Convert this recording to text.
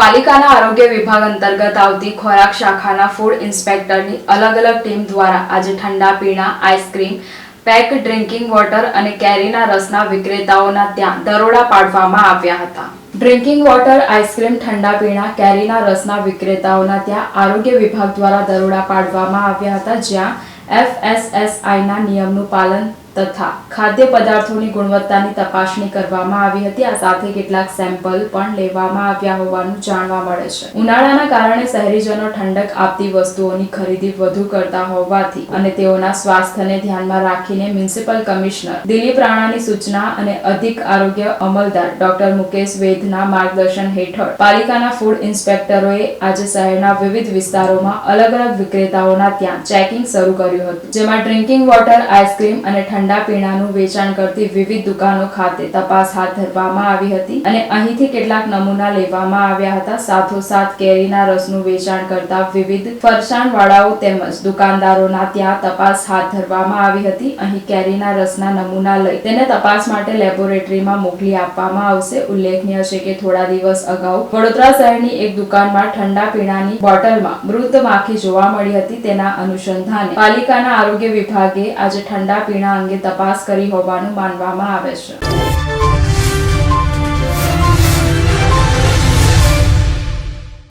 પાલિકાના આરોગ્ય વિભાગ અંતર્ગત આવતી ખોરાક શાખાના ફૂડ ઇન્સ્પેક્ટરની અલગ અલગ ટીમ દ્વારા આજે ઠંડા પીણા, આઈસ્ક્રીમ પેક ડ્રિંકિંગ વોટર અને કેરીના રસના વિક્રેતાઓના ત્યાં દરોડા પાડવામાં આવ્યા હતા. ડ્રિંકિંગ વોટર, આઈસ્ક્રીમ, ઠંડા પીણા, કેરીના રસના વિક્રેતાઓના ત્યાં આરોગ્ય વિભાગ દ્વારા દરોડા પાડવામાં આવ્યા હતા જ્યાં એફએસએસઆઈના નિયમનું પાલન તથા ખાદ્ય પદાર્થોની ગુણવત્તાની તપાસણી કરવામાં આવી હતી. આ સાથે કેટલાક સેમ્પલ પણ લેવામાં આવ્યા હોવાનું જાણવા મળે છે. ઉનાળાના કારણે શહેરીજનો ઠંડક આપતી વસ્તુઓની ખરીદી વધુ કરતા હોવાથી અને તેઓના સ્વાસ્થ્યને ધ્યાનમાં રાખીને મ્યુનિસિપલ કમિશનર દિલીપ રાણાની સૂચના અને અધિક આરોગ્ય અમલદાર ડોક્ટર મુકેશ વેદના માર્ગદર્શન હેઠળ પાલિકાના ફૂડ ઇન્સ્પેક્ટરોએ આજે શહેરના વિવિધ વિસ્તારોમાં અલગ અલગ વિક્રેતાઓના ત્યાં ચેકિંગ શરૂ કર્યું હતું, જેમાં ડ્રિંકિંગ વોટર, આઈસ્ક્રીમ અને ઠંડા પીણાનું વેચાણ કરતી વિવિધ દુકાનો ખાતે તપાસ હાથ ધરવામાં આવી હતી અને અહીંથી કેટલાક નમૂના લેવામાં આવ્યા હતા. સાથોસાથ કેરીના રસનું વેચાણ કરતા વિવિધ ફરસાણ વાળાઓ તેમજ દુકાનદારોના ત્યાં તપાસ હાથ ધરવામાં આવી હતી. અહીં કેરીના રસના નમૂના લઈ તેને તપાસ માટે લેબોરેટરીમાં મોકલી આપવામાં આવશે. ઉલ્લેખનીય છે કે થોડા દિવસ અગાઉ વડોદરા શહેરની એક દુકાનમાં ઠંડા પીણાની બોટલમાં મૃત માખી જોવા મળી હતી. તેના અનુસંધાને પાલિકાના આરોગ્ય વિભાગે આજે ઠંડા પીણા અંગે તપાસ કરી હોવાનું માનવામાં આવે છે.